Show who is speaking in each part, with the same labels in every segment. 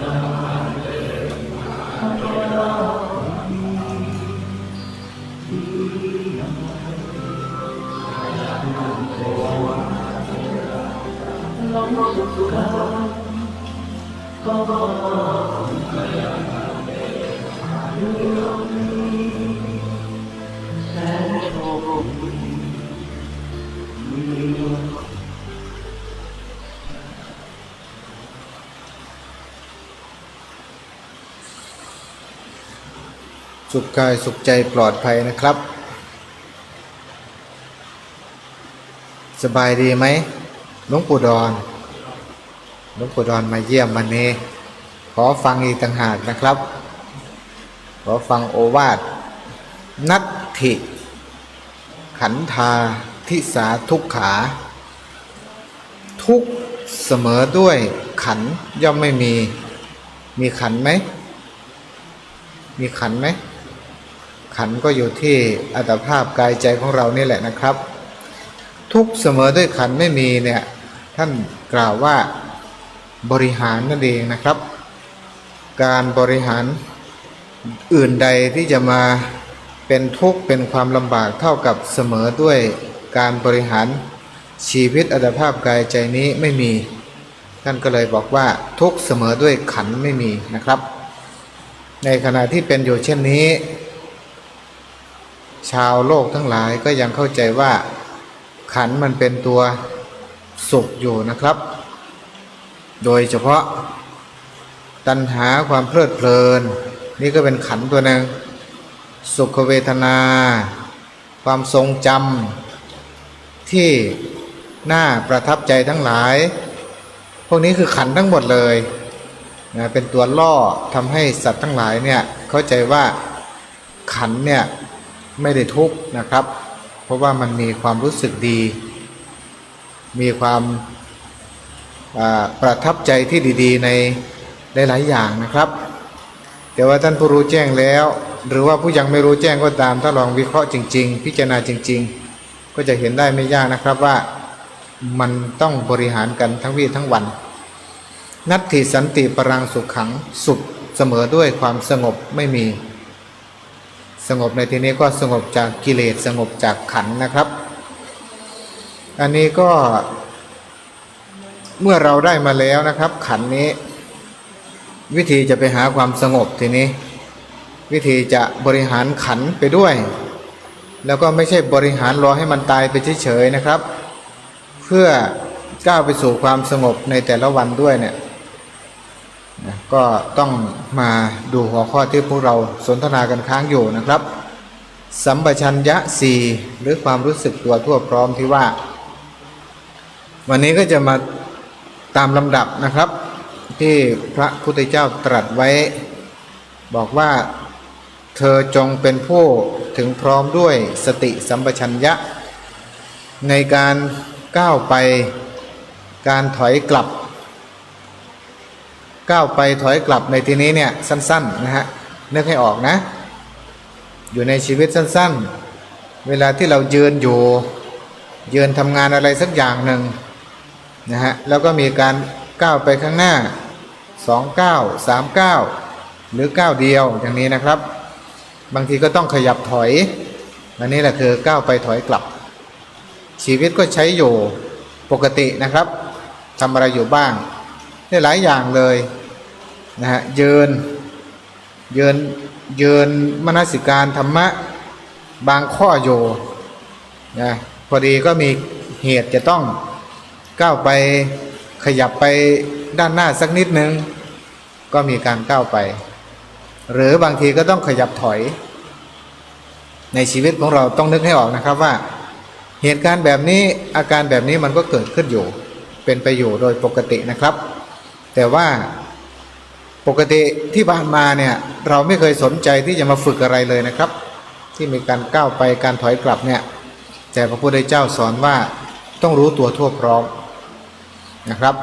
Speaker 1: ก สุขกา
Speaker 2: ยสุขใจปลอดภัยนะครับ สบายดีไหมหลวงปู่ดอนหลวงปู่ดอนมาเยี่ยมวันนี้ ขอฟังอีกต่างหากนะครับ ขอฟังโอวาทนัตถิ ขันธาทิสาทุกขา ทุกเสมอด้วยขันย่อมไม่มี มีขันไหม มีขันไหม ขันก็อยู่ที่อัตภาพกายใจของเรานี่แหละนะครับ ทุกเสมอด้วยขันไม่มีเนี่ยท่านกล่าวว่าบริหารนั่นเองนะครับ การบริหารอื่นใดที่จะมาเป็นทุกข์เป็นความลำบากเท่ากับเสมอด้วยการบริหารชีวิตอัตภาพกายใจนี้ไม่มี ท่านก็เลยบอกว่าทุกเสมอด้วยขันไม่มีนะครับ ในขณะที่เป็นอยู่เช่นนี้ ชาวโลกทั้งหลายก็ยังเข้าใจว่าขันมันเป็นตัวสุขอยู่นะครับ โดยเฉพาะตัณหาความเพลิดเพลิน นี่ก็เป็นขันตัวหนึ่งสุขเวทนา ความทรงจำที่น่าประทับใจทั้งหลาย พวกนี้คือขันทั้งหมดเลยนะเป็นตัวล่อทำให้สัตว์ทั้งหลายเนี่ยเข้าใจว่าขันเนี่ย ไม่ได้ทุกข์นะครับ เพราะว่ามันมีความรู้สึกดี มีความประทับใจที่ดีๆ ในหลายๆอย่างนะครับ แต่ว่าท่านผู้รู้แจ้งแล้ว หรือว่าผู้ยังไม่รู้แจ้งก็ตามถ้าลองวิเคราะห์จริง ๆ พิจารณาจริง ๆ ก็จะเห็นได้ไม่ยากนะครับว่ามันต้องบริหารกันทั้งวี่ทั้งวัน นัตถิสันติปรังสุขขังสุขเสมอด้วยความสงบไม่มี สงบในที่นี้ก็สงบจากกิเลสสงบจากขันนะครับ อันนี้ก็เมื่อเราได้มาแล้วนะครับ ขันนี้ วิธีจะไปหาความสงบทีนี้ วิธีจะบริหารขันไปด้วย แล้วก็ไม่ใช่บริหารรอให้มันตายไปเฉยๆนะครับ เพื่อก้าวไปสู่ความสงบในแต่ละวันด้วยเนี่ย นะก็ต้องมาดูหัวข้อที่พวกเราสนทนากันค้างอยู่นะครับ สัมปชัญญะสี่หรือความรู้สึกตัวทั่วพร้อมที่ว่า วันนี้ก็จะมาตามลำดับนะครับ ที่พระพุทธเจ้าตรัสไว้ บอกว่าเธอจงเป็นผู้ถึงพร้อมด้วยสติสัมปชัญญะ ในการก้าวไปการถอยกลับ ก้าวไปถอยกลับในที่นี้เนี่ยสั้นๆนะฮะนึกให้ออกนะ อยู่ในชีวิตสั้นๆ เวลาที่เรายืนอยู่ยืนทำงานอะไรสักอย่างหนึ่งนะฮะแล้วก็มีการก้าวไปข้างหน้าสองก้าวสามก้าวหรือก้าวเดียวอย่างนี้นะครับ บางทีก็ต้องขยับถอยอันนี้แหละคือก้าวไปถอยกลับ ชีวิตก็ใช้อยู่ปกตินะครับทำอะไรอยู่บ้างได้หลายอย่างเลย นะฮะเยืนเยืนเยืนมนสิการธรรมะบางข้ออยู่นะพอดีก็มีเหตุจะต้องก้าวไปขยับไปด้านหน้าสักนิดนึง ก็มีการก้าวไป หรือบางทีก็ต้องขยับถอย ในชีวิตของเราต้องนึกให้ออกนะครับว่า เหตุการณ์แบบนี้อาการแบบนี้มันก็เกิดขึ้นอยู่ เป็นไปอยู่โดยปกตินะครับ แต่ว่า ปกติที่ผ่านมาเนี่ยเราไม่เคยสนใจที่จะมาฝึกอะไรเลยนะครับ ที่มีการก้าวไปการถอยกลับเนี่ยแต่พระพุทธเจ้าสอนว่าต้องรู้ตัวทั่วพร้อมนะครับ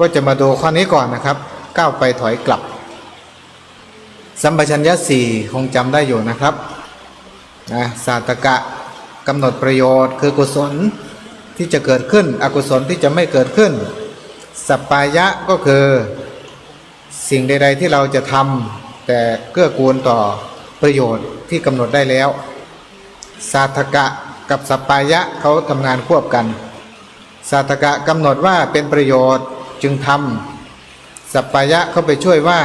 Speaker 2: ก็จะมาดูข้อนี้ก่อนนะครับ ก้าวไปถอยกลับ สัมปชัญญะสี่คงจำได้อยู่นะครับนะสาตกะกำหนดประโยชน์คือกุศลที่จะเกิดขึ้น อกุศลที่จะไม่เกิดขึ้น สัปปายะก็คือ สิ่งใด ๆ ที่เราจะทำแต่เกื้อกูลต่อประโยชน์ที่กำหนดได้แล้วสาธกะกับสัปปายะเขาทำงานควบกันสาธกะกำหนดว่าเป็นประโยชน์จึงทำสัปปายะเขาไปช่วยว่า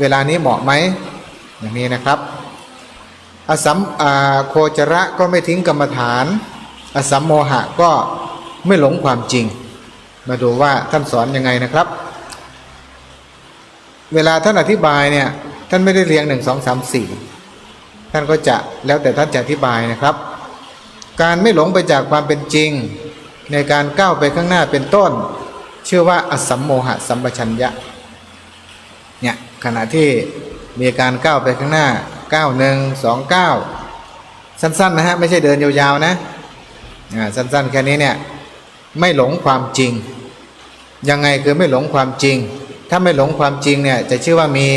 Speaker 2: เวลานี้เหมาะไหมอย่างนี้นะครับอสัมโคจระก็ไม่ทิ้งกรรมฐาน อสัมโมหะก็ไม่หลงความจริง มาดูว่าท่านสอนยังไงนะครับ เวลาท่านอธิบายเนี่ยท่านไม่ได้เรียงหนึ่งสองสามสี่ท่านก็จะแล้วแต่ท่านจะอธิบายนะครับ การไม่หลงไปจากความเป็นจริง ในการก้าวไปข้างหน้าเป็นต้น ชื่อว่าอสัมโมหะสัมปชัญญะเนี่ยขณะที่มีการก้าวไปข้างหน้าก้าวหนึ่งสองก้าวสั้นๆนะฮะไม่ใช่เดินยาวๆนะอ่าสั้นๆแค่นี้เนี่ยไม่หลงความจริง ยังไงคือไม่หลงความจริง ถ้าไม่หลงความจริงเนี่ยจะชื่อว่ามี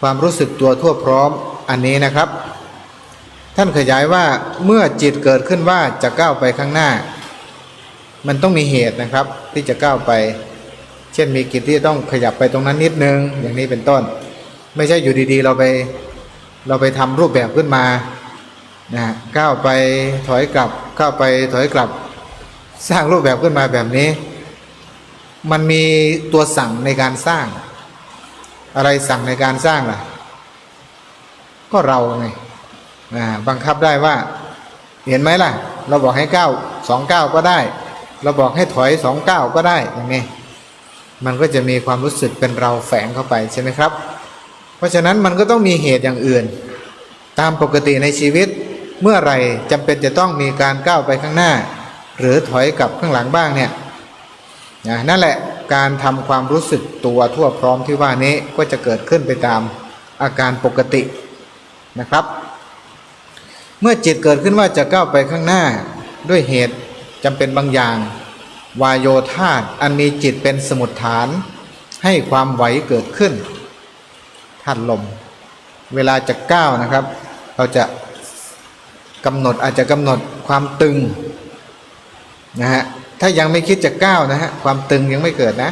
Speaker 2: ความรู้สึกตัวทั่วพร้อมอันนี้นะครับ ท่านขยายว่าเมื่อจิตเกิดขึ้นว่าจะก้าวไปข้างหน้า มันต้องมีเหตุนะครับที่จะก้าวไป เช่นมีกิจที่ต้องขยับไปตรงนั้นนิดนึงอย่างนี้เป็นต้น ไม่ใช่อยู่ดีๆ เราไปเราไปทำรูปแบบขึ้นมานะก้าวไปถอยกลับก้าวไปถอยกลับ สร้างรูปแบบขึ้นมาแบบนี้ มันมีตัวสั่งในการสร้าง อะไรสั่งในการสร้างล่ะ ก็เราไงบังคับได้ว่า เห็นไหมล่ะ เราบอกให้ก้าวสองก้าวก็ได้ เราบอกให้ถอยสองก้าวก็ได้อย่างนี้มันก็จะมีความรู้สึกเป็นเราแฝงเข้าไปใช่ไหมครับ เพราะฉะนั้นมันก็ต้องมีเหตุอย่างอื่น ตามปกติในชีวิต เมื่อไรจำเป็นจะต้องมีการก้าวไปข้างหน้า หรือถอยกลับข้างหลังบ้างเนี่ย นะนั่นแหละการทำความรู้สึกตัวทั่วพร้อมที่ว่านี้ก็จะเกิดขึ้นไปตามอาการปกตินะครับ เมื่อจิตเกิดขึ้นว่าจะก้าวไปข้างหน้าด้วยเหตุจำเป็นบางอย่าง วายโยธาตอันมีจิตเป็นสมุดฐาน ให้ความไหวเกิดขึ้นธาตุลม เวลาจะก้าวนะครับ เราจะกำหนดอาจจะกำหนดความตึงนะฮะ ถ้ายังไม่คิดจะก้าวนะฮะความตึงยังไม่เกิดนะ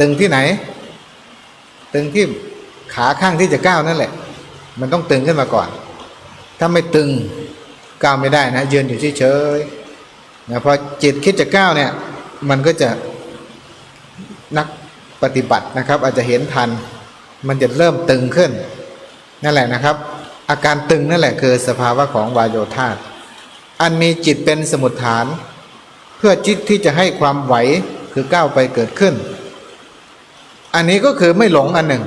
Speaker 2: ตึงที่ไหน ตึงที่ขาข้างที่จะก้าวนั่นแหละ มันต้องตึงขึ้นมาก่อน ถ้าไม่ตึงก้าวไม่ได้นะยืนอยู่เฉยๆนะพอจิตคิดจะก้าวเนี่ย มันก็จะนักปฏิบัตินะครับ อาจจะเห็นทัน มันจะเริ่มตึงขึ้น นั่นแหละนะครับ อาการตึงนั่นแหละคือสภาวะของวายโยธาตอันมีจิตเป็นสมุดฐาน เพื่อจิตที่จะให้ความไหวคือก้าวไปเกิดขึ้น อันนี้ก็คือไม่หลงอันหนึ่ง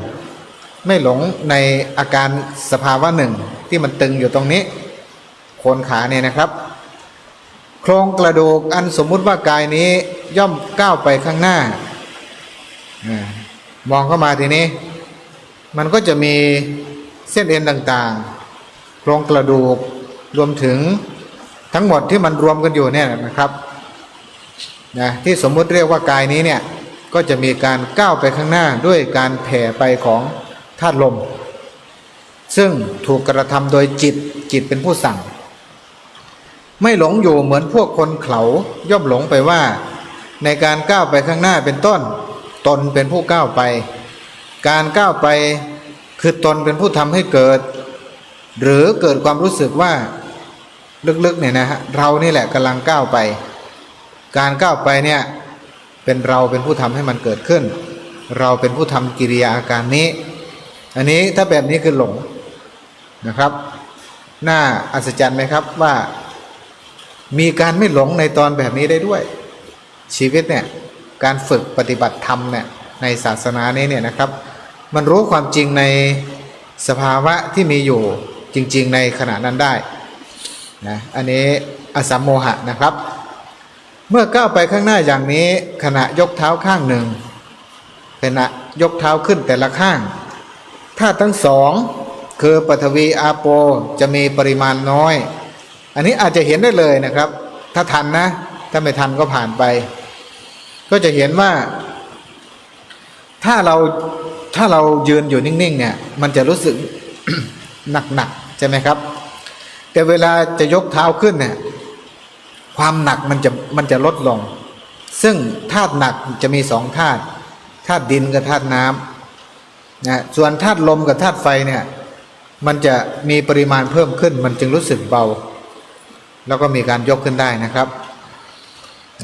Speaker 2: ไม่หลงในอาการสภาวะหนึ่งที่มันตึงอยู่ตรงนี้โคนขาเนี่ยนะครับ โครงกระดูกอันสมมุติว่ากายนี้ย่อมก้าวไปข้างหน้าอามองเข้ามาทีนี้ มันก็จะมีเส้นเอ็นต่างๆ โครงกระดูกรวมถึงทั้งหมดที่มันรวมกันอยู่เนี่ยนะครับ นะที่สมมุติเรียกว่ากายนี้เนี่ยก็จะมีการก้าวไปข้างหน้าด้วยการแผ่ไปของธาตุลม ซึ่งถูกกระทำโดยจิตจิตเป็นผู้สั่ง ไม่หลงอยู่เหมือนพวกคนเขาย่อมหลงไปว่า ในการก้าวไปข้างหน้าเป็นต้น ตนเป็นผู้ก้าวไป การก้าวไปคือตนเป็นผู้ทำให้เกิด หรือเกิดความรู้สึกว่าลึกๆเนี่ยนะฮะเรานี่แหละกำลังก้าวไป การก้าวไปเนี่ยเป็นเราเป็นผู้ทำให้มันเกิดขึ้น เราเป็นผู้ทำกิริยาอาการนี้ อันนี้ถ้าแบบนี้คือหลงนะครับ น่าอัศจรรย์ไหมครับว่ามีการไม่หลงในตอนแบบนี้ได้ด้วย ชีวิตเนี่ยการฝึกปฏิบัติธรรมเนี่ยในศาสนานี้เนี่ยนะครับ มันรู้ความจริงในสภาวะที่มีอยู่จริง ๆ ในขณะนั้นได้นะอันนี้อสัมโมหะนะครับ เมื่อก้าวไปข้างหน้าอย่างนี้ ขณะยกเท้าข้างหนึ่งขณะยกเท้าขึ้นแต่ละข้างถ้าทั้งสองคือปฐวีอาโปจะมีปริมาณน้อย อันนี้อาจจะเห็นได้เลยนะครับ ถ้าทันนะ ถ้าไม่ทันก็ผ่านไป ก็จะเห็นว่า ถ้าเราถ้าเรายืนอยู่นิ่งๆ เนี่ย มันจะรู้สึกหนักๆใช่ไหมครับ แต่เวลาจะยกเท้าขึ้นเนี่ย ความหนักมันจะมันจะลดลง ซึ่งธาตุหนักจะมีสองธาตุธาตุดินกับธาตุน้ำนะส่วนธาตุลมกับธาตุไฟเนี่ยมันจะมีปริมาณเพิ่มขึ้น มันจึงรู้สึกเบา แล้วก็มีการยกขึ้นได้นะครับ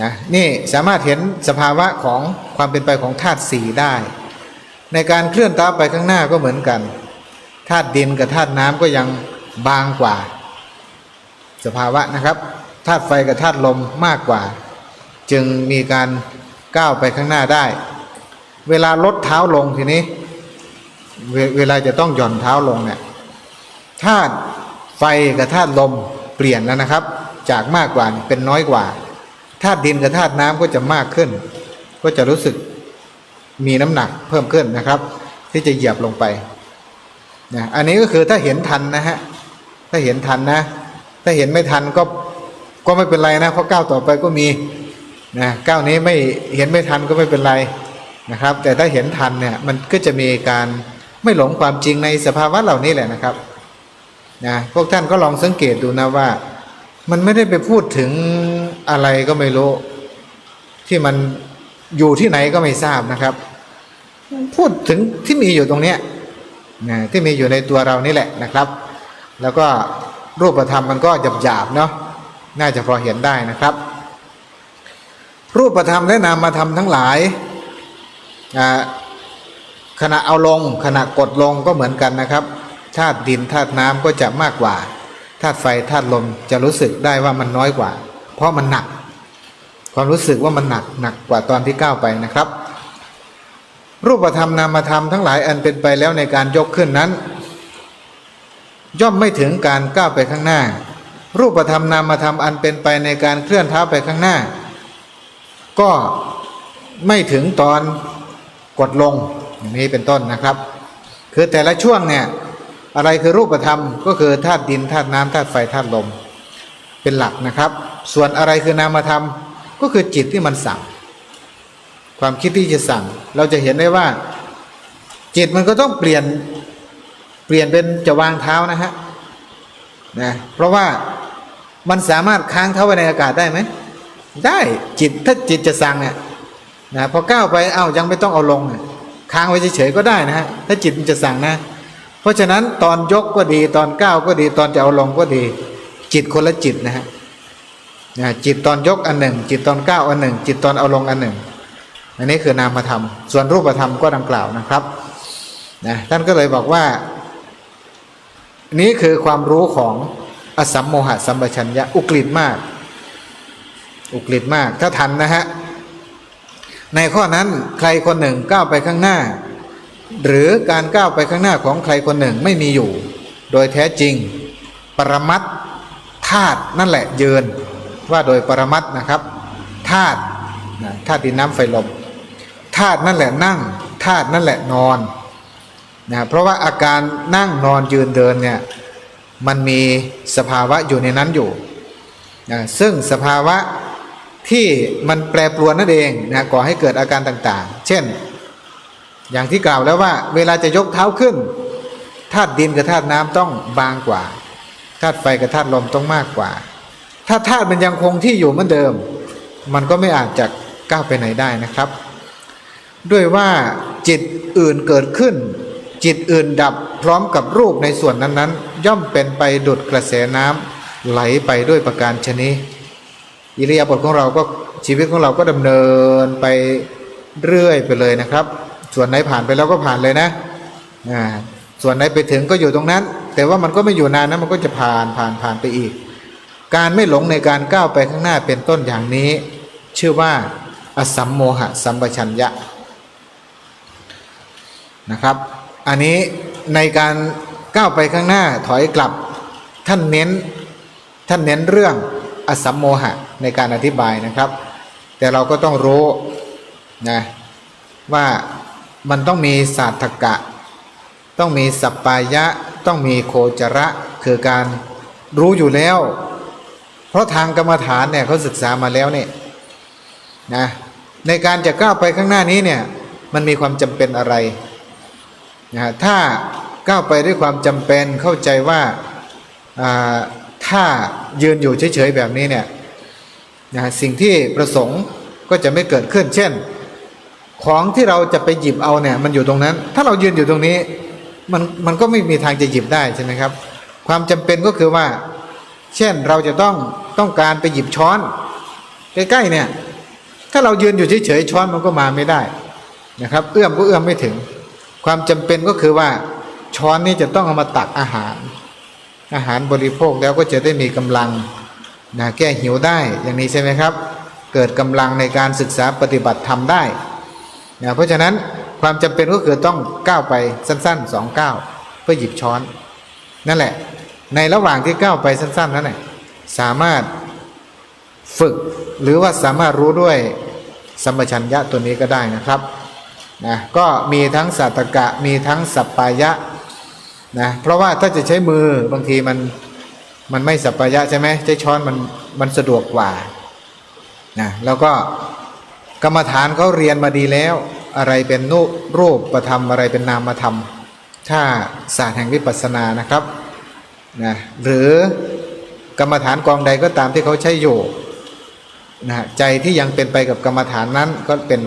Speaker 2: นะนี่สามารถเห็นสภาวะของความเป็นไปของธาตุสี่ได้ ในการเคลื่อนเท้าไปข้างหน้าก็เหมือนกันธาตุดินกับธาตุน้ำก็ยังบางกว่า สภาวะนะครับ ธาตุไฟกับธาตุลมมากกว่า จึงมีการก้าวไปข้างหน้าได้ เวลาลดเท้าลงทีนี้เวเวลาจะต้องหย่อนเท้าลงเนี่ยธาตุไฟกับธาตุลมเปลี่ยนแล้วนะครับ จากมากกว่าเป็นน้อยกว่าธาตุดินกับธาตุน้ำก็จะมากขึ้น ก็จะรู้สึกมีน้ำหนักเพิ่มขึ้นนะครับ ที่จะเหยียบลงไปนะอันนี้ก็คือถ้าเห็นทันนะฮะถ้าเห็นทันนะ ถ้าเห็นไม่ทันก็ ก็ไม่เป็นไรนะเพราะก้าวต่อไปก็มีนะก้าวนี้ไม่เห็นไม่ทันก็ไม่เป็นไรนะครับ แต่ถ้าเห็นทันเนี่ยมันก็จะมีการไม่หลงความจริงในสภาวะเหล่านี้แหละนะครับนะพวกท่านก็ลองสังเกตดูนะว่า มันไม่ได้ไปพูดถึงอะไรก็ไม่รู้ ที่มันอยู่ที่ไหนก็ไม่ทราบนะครับ พูดถึงที่มีอยู่ตรงเนี้ยนะที่มีอยู่ในตัวเรานี่แหละนะครับ แล้วก็รูปธรรมมันก็หยาบๆเนาะ น่าจะพอเห็นได้นะครับ รูปธรรมและนามธรรมทั้งหลายขณะเอาลง ขณะกดลงก็เหมือนกันนะครับธาตุดินธาตุน้ำก็จะมากกว่าธาตุไฟธาตุลมจะรู้สึกได้ว่ามันน้อยกว่า เพราะมันหนัก ความรู้สึกว่ามันหนักหนักกว่าตอนที่ก้าวไปนะครับ รูปธรรมนามธรรมทั้งหลายอันเป็นไปแล้วในการยกขึ้นนั้น ย่อมไม่ถึงการก้าวไปข้างหน้า รูปธรรมนามธรรมอันเป็นไปในการเคลื่อนเท้าไปข้างหน้า ก็ไม่ถึงตอนกดลงอย่างนี้เป็นต้นนะครับ คือแต่ละช่วงเนี่ยอะไรคือรูปธรรมก็คือธาตุดินธาตุน้ำธาตุไฟธาตุลม เป็นหลักนะครับ ส่วนอะไรคือนามธรรมก็คือจิตที่มันสั่ง ความคิดที่จะสั่ง เราจะเห็นได้ว่า จิตมันก็ต้องเปลี่ยนเปลี่ยนเป็นจะวางเท้านะฮะ นะเพราะว่ามันสามารถค้างเท้าไว้ในอากาศได้ไหม ได้จิตถ้าจิตจะสั่งเนี่ยนะพอก้าวไปเอ้ายังไม่ต้องเอาลงเนี่ยค้างไว้เฉยๆก็ได้นะฮะถ้าจิตมันจะสั่งนะ เพราะฉะนั้นตอนยกก็ดีตอนก้าวก็ดีตอนจะเอาลงก็ดี จิตคนละจิตนะฮะนะจิตตอนยกอันหนึ่ง จิตตอนก้าวอันหนึ่ง จิตตอนเอาลงอันหนึ่ง อันนี้คือนามธรรม ส่วนรูปธรรมก็ดังกล่าวนะครับนะท่านก็เลยบอกว่า นี้คือความรู้ของอสัมโมหะสัมปชัญญะอุกฤษมาก อุกฤษมาก ถ้าทันนะฮะ ในข้อนั้นใครคนหนึ่งก้าวไปข้างหน้า หรือการก้าวไปข้างหน้าของใครคนหนึ่งไม่มีอยู่ โดยแท้จริง ปรมัตธาตุนั่นแหละยืน ว่าโดยปรมัตนะครับธาตุธาตุดินน้ำไฟลมธาตุนั่นแหละนั่งธาตุนั่นแหละนอน นะเพราะว่าอาการนั่งนอนยืนเดินเนี่ยมันมีสภาวะอยู่ในนั้นอยู่นะซึ่งสภาวะที่มันแปรปรวนนั่นเองนะก่อให้เกิดอาการต่างๆ เช่น อย่างที่กล่าวแล้วว่า เวลาจะยกเท้าขึ้นธาตุดินกับธาตุน้ำต้องบางกว่าธาตุไฟกับธาตุลมต้องมากกว่า ถ้าธาตุมันยังคงที่อยู่เหมือนเดิม มันก็ไม่อาจจะก้าวไปไหนได้นะครับ ด้วยว่าจิตอื่นเกิดขึ้น จิตอื่นดับพร้อมกับรูปในส่วนนั้นๆ ย่อมเป็นไปดุดกระแสน้ำไหลไปด้วยประการชนิอิริยาบถของเราก็ชีวิตของเราก็ดำเนินไปเรื่อยไปเลยนะครับ ส่วนไหนผ่านไปแล้วก็ผ่านเลยนะอ่าส่วนไหนไปถึงก็อยู่ตรงนั้น แต่ว่ามันก็ไม่อยู่นานนะมันก็จะผ่านผ่านผ่านไปอีก การไม่หลงในการก้าวไปข้างหน้าเป็นต้นอย่างนี้ ชื่อว่าอสัมโมหะสัมปชัญญะนะครับ อันนี้ในการก้าวไปข้างหน้าถอยกลับท่านเน้นท่านเน้นเรื่องอสัมโมหะในการอธิบายนะครับ แต่เราก็ต้องรู้นะว่ามันต้องมีศาสตกะ ต้องมีสัปปายะ ต้องมีโคจระคือการรู้อยู่แล้ว เพราะทางกรรมฐานเนี่ยเขาศึกษามาแล้วเนี่ยนะในการจะก้าวไปข้างหน้านี้เนี่ยมันมีความจำเป็นอะไร นะฮะถ้าก้าวไปด้วยความจำเป็นเข้าใจว่าถ้ายืนอยู่เฉยๆแบบนี้เนี่ยนะสิ่งที่ประสงค์ก็จะไม่เกิดขึ้น เช่น ของที่เราจะไปหยิบเอาเนี่ยมันอยู่ตรงนั้น ถ้าเรายืนอยู่ตรงนี้มันมันก็ไม่มีทางจะหยิบได้ใช่ไหมครับ ความจำเป็นก็คือว่า เช่นเราจะต้องต้องการไปหยิบช้อนใกล้ๆเนี่ยถ้าเรายืนอยู่เฉยๆช้อนมันก็มาไม่ได้นะครับ เอื้อมก็เอื้อมไม่ถึง ความจำเป็นก็คือว่าช้อนนี้จะต้องเอามาตักอาหาร อาหารบริโภคแล้วก็จะได้มีกำลังนะแก้หิวได้อย่างนี้ใช่ไหมครับ เกิดกำลังในการศึกษาปฏิบัติธรรมได้นะเพราะฉะนั้นความจำเป็นก็คือต้องก้าวไปสั้นๆสองก้าวเพื่อหยิบช้อน นั่นแหละ ในระหว่างที่ก้าวไปสั้นๆนั้นน่ะสามารถฝึกหรือว่าสามารถรู้ด้วยสัมปชัญญะตัวนี้ก็ได้นะครับ นะก็มีทั้งสัตกะมีทั้งสัปปายะนะเพราะว่าถ้าจะใช้มือบางทีมันมันไม่สัปปายะใช่ไหมใช้ช้อนมันมันสะดวกกว่านะแล้วก็กรรมฐานเขาเรียนมาดีแล้ว อะไรเป็นนูรูปประธรรมอะไรเป็นนามธรรม ถ้าศาสตร์แห่งวิปัสสนานะครับนะหรือกรรมฐานกองใดก็ตามที่เขาใช้อยู่นะใจที่ยังเป็นไปกับกรรมฐานนั้นก็เป็น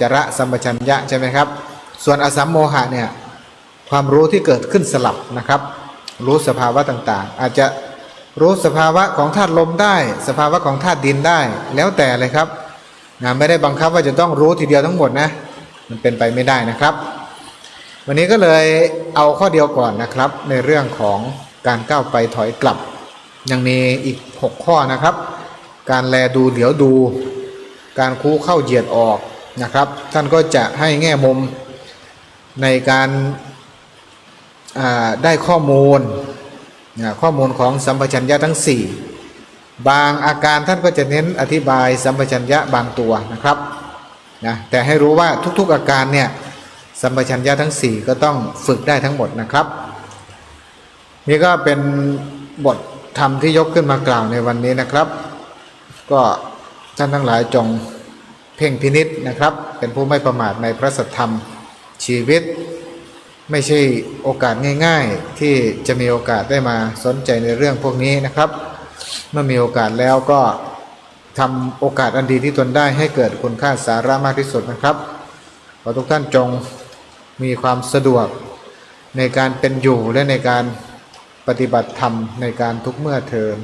Speaker 2: จระสัมปชัญญะใช่ไหมครับ ส่วนอสัมโมหะเนี่ยความรู้ที่เกิดขึ้นสลับนะครับ รู้สภาวะต่างๆ อาจจะรู้สภาวะของธาตุลมได้ สภาวะของธาตุดินได้ แล้วแต่เลยครับนะไม่ได้บังคับว่าจะต้องรู้ทีเดียวทั้งหมดนะ มันเป็นไปไม่ได้นะครับ วันนี้ก็เลยเอาข้อเดียวก่อนนะครับ ในเรื่องของการก้าวไปถอยกลับ ยังมีอีก 6 ข้อนะครับ การแลดูเหลียวดู การคูเข้าเหยียดออก นะครับ ท่านก็จะให้แง่มุมในการได้ข้อมูลข้อมูลของสัมปชัญญะทั้ง 4 บางอาการท่านก็จะเน้นอธิบายสัมปชัญญะบางตัวนะครับนะแต่ให้รู้ว่าทุกๆอาการเนี่ยสัมปชัญญะทั้ง 4 ก็ต้องฝึกได้ทั้งหมดนะครับ นี่ก็เป็นบทธรรมที่ยกขึ้นมากล่าวในวันนี้นะครับ ก็ท่านทั้งหลายจง เพ่งพินิษนะครับ เป็นผู้ไม่ประมาทในพระสัทธรรมชีวิต ไม่ใช่โอกาสง่ายๆ ที่จะมีโอกาสได้มาสนใจในเรื่องพวกนี้นะครับ เมื่อมีโอกาสแล้วก็ทำโอกาสอันดีที่ตนได้ให้เกิดคุณค่าสาระมากที่สุดนะครับขอทุกท่านจงมีความสะดวกในการเป็นอยู่และในการปฏิบัติธรรมในการทุกเมื่อเทิน